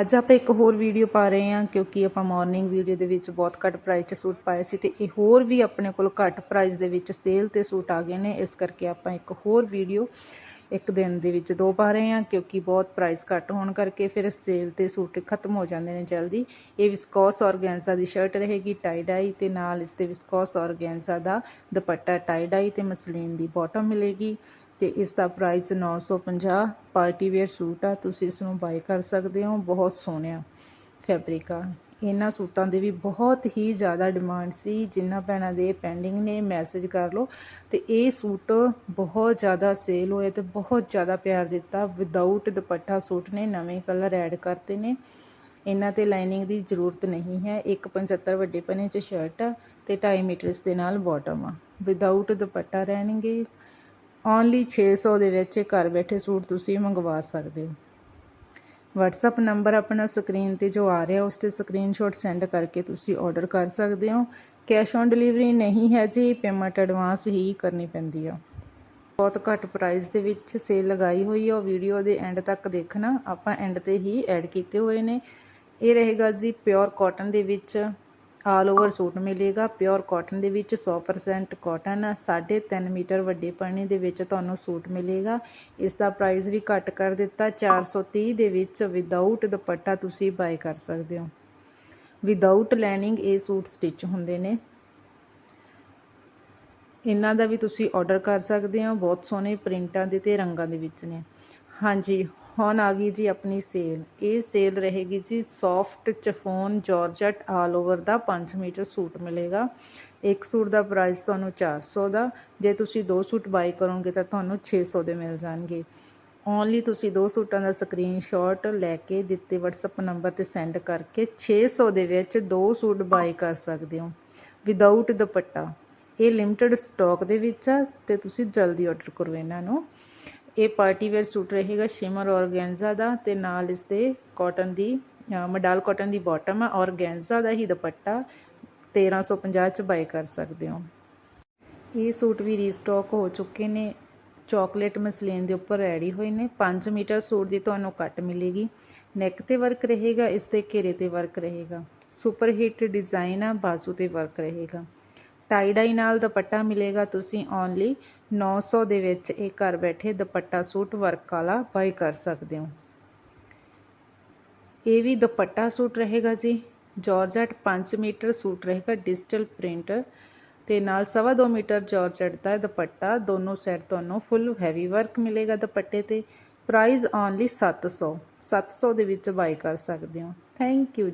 ਅੱਜ ਆਪਾਂ ਇੱਕ ਹੋਰ ਵੀਡੀਓ ਪਾ ਰਹੇ ਹਾਂ, ਕਿਉਂਕਿ ਆਪਾਂ ਮਾਰਨਿੰਗ ਵੀਡੀਓ ਦੇ ਵਿੱਚ ਬਹੁਤ ਘੱਟ ਪ੍ਰਾਈਸ 'ਚ ਸੂਟ ਪਾਏ ਸੀ ਤੇ ਇਹ ਹੋਰ ਵੀ ਆਪਣੇ ਕੋਲ ਘੱਟ ਪ੍ਰਾਈਸ ਦੇ ਵਿੱਚ ਸੇਲ ਤੇ ਸੂਟ ਆ ਗਏ ਨੇ। ਇਸ ਕਰਕੇ ਆਪਾਂ ਇੱਕ ਹੋਰ ਵੀਡੀਓ ਇੱਕ ਦਿਨ ਦੇ ਵਿੱਚ ਦੋ ਪਾ ਰਹੇ ਹਾਂ, ਕਿਉਂਕਿ ਬਹੁਤ ਪ੍ਰਾਈਸ ਘੱਟ ਹੋਣ ਕਰਕੇ ਫਿਰ ਸੇਲ ਤੇ ਸੂਟ ਖਤਮ ਹੋ ਜਾਂਦੇ ਨੇ ਜਲਦੀ। ਇਹ ਵਿਸਕੋਸ ਔਰਗੈਂਜ਼ਾ ਦੀ ਸ਼ਰਟ ਰਹੇਗੀ ਟਾਈ ਡਾਈ ਤੇ ਨਾਲ ਇਸ ਤੇ ਵਿਸਕੋਸ ਔਰਗੈਂਜ਼ਾ ਦਾ ਦੁਪੱਟਾ ਟਾਈ ਡਾਈ ਤੇ ਮਸਲੀਨ ਦੀ ਬਾਟਮ ਮਿਲੇਗੀ। ਤੇ ਇਸ ਦਾ ਪ੍ਰਾਈਸ 950 ਪਾਰਟੀ ਵੇਅਰ ਸੂਟ ਆ, ਤੁਸੀਂ ਇਸ ਨੂੰ ਬਾਈ ਕਰ ਸਕਦੇ ਹੋ, ਬਹੁਤ ਸੋਹਣਿਆ ਫੈਬਰਿਕ ਆ। ਇਹਨਾਂ ਸੂਟਾਂ ਦੀ ਵੀ ਬਹੁਤ ਹੀ ਜ਼ਿਆਦਾ ਡਿਮਾਂਡ ਸੀ, ਜਿਨ੍ਹਾਂ ਭੈਣਾਂ ਦੇ ਪੈਂਡਿੰਗ ਨੇ ਮੈਸੇਜ ਕਰ ਲਓ। ਤੇ ਇਹ ਸੂਟ ਬਹੁਤ ਜ਼ਿਆਦਾ ਸੇਲ ਹੋਏ ਤੇ ਬਹੁਤ ਜ਼ਿਆਦਾ ਪਿਆਰ ਦਿੱਤਾ। ਵਿਦਆਊਟ ਦੁਪੱਟਾ ਸੂਟ ਨੇ, ਨਵੇਂ ਕਲਰ ਐਡ ਕਰਤੇ ਨੇ। ਇਹਨਾਂ ਤੇ ਲਾਈਨਿੰਗ ਦੀ ਜ਼ਰੂਰਤ ਨਹੀਂ ਹੈ। 175 ਵੱਡੇ ਪਨੇ ਚ ਸ਼ਰਟ ਆ ਤੇ 2.5 ਮੀਟਰਸ ਦੇ ਨਾਲ ਬਾਟਮ ਆ। ਵਿਦਆਊਟ ਦੁਪੱਟਾ ਰਹਿਣਗੇ। ਓਨਲੀ 600 ਦੇ ਵਿੱਚ ਘਰ ਬੈਠੇ ਸੂਟ ਤੁਸੀਂ ਮੰਗਵਾ ਸਕਦੇ ਹੋ। WhatsApp ਨੰਬਰ ਆਪਣਾ ਸਕਰੀਨ ਤੇ ਜੋ ਆ ਰਿਹਾ, ਉਸ ਤੇ ਸਕਰੀਨਸ਼ਾਟ ਸੈਂਡ ਕਰਕੇ ਤੁਸੀਂ ਆਰਡਰ ਕਰ ਸਕਦੇ ਹੋ। ਕੈਸ਼ ਔਨ ਡਿਲੀਵਰੀ ਨਹੀਂ ਹੈ ਜੀ ਪੇਮੈਂਟ ਐਡਵਾਂਸ ਹੀ ਕਰਨੀ ਪੈਂਦੀ ਆ। ਬਹੁਤ ਘੱਟ ਪ੍ਰਾਈਸ ਦੇ ਵਿੱਚ ਸੇਲ ਲਗਾਈ ਹੋਈ ਹੈ ਉਹ ਵੀਡੀਓ ਦੇ ਐਂਡ ਤੱਕ ਦੇਖਣਾ। ਆਪਾਂ ਐਂਡ ਤੇ ਹੀ ਐਡ ਕੀਤੇ ਹੋਏ ਨੇ। ਇਹ ਰਹੇਗਾ ਜੀ ਪਿਓਰ ਕਾਟਨ ਦੇ ਵਿੱਚ ਆਲ ਓਵਰ ਸੂਟ ਮਿਲੇਗਾ। ਪਿਓਰ ਕਾਟਨ ਦੇ ਵਿੱਚ 100% ਕਾਟਨ 3.5 ਮੀਟਰ ਵੱਡੇ ਪਰਨੇ ਦੇ ਵਿੱਚ ਤੁਹਾਨੂੰ ਸੂਟ ਮਿਲੇਗਾ। ਇਸ ਦਾ ਪ੍ਰਾਈਸ ਵੀ ਘੱਟ ਕਰ ਦਿੱਤਾ। 430 ਦੇ ਵਿੱਚ ਵਿਦਆਊਟ ਦੁਪੱਟਾ ਤੁਸੀਂ ਬਾਈ ਕਰ ਸਕਦੇ ਹੋ। ਵਿਦਆਊਟ ਲੈਨਿੰਗ ਇਹ ਸੂਟ ਸਟਿਚ ਹੁੰਦੇ ਨੇ। ਇਹਨਾਂ ਦਾ ਵੀ ਤੁਸੀਂ ਆਰਡਰ ਕਰ ਸਕਦੇ ਹੋ। ਬਹੁਤ ਸੋਹਣੇ ਪ੍ਰਿੰਟਾਂ ਦੇ ਤੇ ਰੰਗਾਂ ਦੇ ਵਿੱਚ ਨੇ। ਹਾਂਜੀ ਹੁਣ ਆ ਗਈ ਜੀ ਆਪਣੀ ਸੇਲ। ਇਹ ਸੇਲ ਰਹੇਗੀ ਜੀ soft chiffon georgette all over ਦਾ 5 ਮੀਟਰ ਸੂਟ ਮਿਲੇਗਾ। ਇੱਕ ਸੂਟ ਦਾ ਪ੍ਰਾਈਸ ਤੁਹਾਨੂੰ 400 ਦਾ। ਜੇ ਤੁਸੀਂ ਦੋ ਸੂਟ ਬਾਈ ਕਰੋਗੇ ਤਾਂ ਤੁਹਾਨੂੰ 600 ਦੇ ਮਿਲ ਜਾਣਗੇ। ਓਨਲੀ ਤੁਸੀਂ ਦੋ ਸੂਟਾਂ ਦਾ ਸਕਰੀਨਸ਼ਾਟ ਲੈ ਕੇ ਦਿੱਤੇ WhatsApp ਨੰਬਰ ਤੇ ਸੈਂਡ ਕਰਕੇ 600 ਦੇ ਵਿੱਚ ਦੋ ਸੂਟ ਬਾਈ ਕਰ ਸਕਦੇ ਹੋ। ਵਿਦਆਊਟ ਦੁਪੱਟਾ। ਇਹ ਲਿਮਟਿਡ ਸਟਾਕ ਦੇ ਵਿੱਚ ਆ ਤੇ ਤੁਸੀਂ ਜਲਦੀ ਆਰਡਰ ਕਰੋ ਇਹਨਾਂ ਨੂੰ। ਇਹ ਪਾਰਟੀ ਵੇਅਰ ਸੂਟ ਰਹੇਗਾ ਸ਼ਿਮਰ ਔਰਗੈਂਜ਼ਾ ਦਾ ਤੇ ਨਾਲ ਇਸ ਦੇ ਕਾਟਨ ਦੀ ਮਡਾਲ ਕਾਟਨ ਦੀ ਬਾਟਮ ਆ। ਔਰਗੈਂਜ਼ਾ ਦਾ ਹੀ ਦੁਪੱਟਾ 1350 ਚ ਬਾਈ ਕਰ ਸਕਦੇ ਹੋ। ਇਹ ਸੂਟ ਵੀ ਰੀਸਟਾਕ ਹੋ ਚੁੱਕੇ ਨੇ। ਚਾਕਲੇਟ ਮਸਲੀਨ ਦੇ ਉੱਪਰ ਰੈਡੀ ਹੋਏ ਨੇ। 5 ਮੀਟਰ ਸੂਟ ਦੀ ਤੁਹਾਨੂੰ ਕੱਟ ਮਿਲੇਗੀ। ਨੈਕ ਤੇ ਵਰਕ ਰਹੇਗਾ, ਇਸ ਦੇ ਘੇਰੇ ਤੇ ਵਰਕ ਰਹੇਗਾ। ਸੁਪਰ ਹਿੱਟ ਡਿਜ਼ਾਈਨ ਆ, ਬਾਜ਼ੂ ਤੇ ਵਰਕ ਰਹੇਗਾ। ਟਾਈ ਡਾਈ ਨਾਲ ਦੁਪੱਟਾ ਮਿਲੇਗਾ ਤੁਸੀਂ ਓਨਲੀ 900 ਦੇ ਵਿੱਚ ਇਹ ਘਰ ਬੈਠੇ ਦੁਪੱਟਾ ਸੂਟ ਵਰਕ ਵਾਲਾ ਬਾਈ ਕਰ ਸਕਦੇ ਹੋ। ਇਹ ਵੀ ਦੁਪੱਟਾ ਸੂਟ ਰਹੇਗਾ ਜੀ। ਜਾਰਜਟ 5 ਮੀਟਰ ਸੂਟ ਰਹੇਗਾ, ਡਿਜੀਟਲ ਪ੍ਰਿੰਟ ਤੇ ਨਾਲ 2.5 ਮੀਟਰ ਜਾਰਜਟ ਦਾ ਦੁਪੱਟਾ। ਦੋਨੋਂ ਸਾਈਡ ਤੁਹਾਨੂੰ ਫੁੱਲ ਹੈਵੀ ਵਰਕ ਮਿਲੇਗਾ ਦੁਪੱਟੇ ਤੇ। ਪ੍ਰਾਈਸ ਓਨਲੀ 700 700 ਦੇ ਵਿੱਚ ਬਾਈ ਕਰ ਸਕਦੇ ਹੋ। Thank you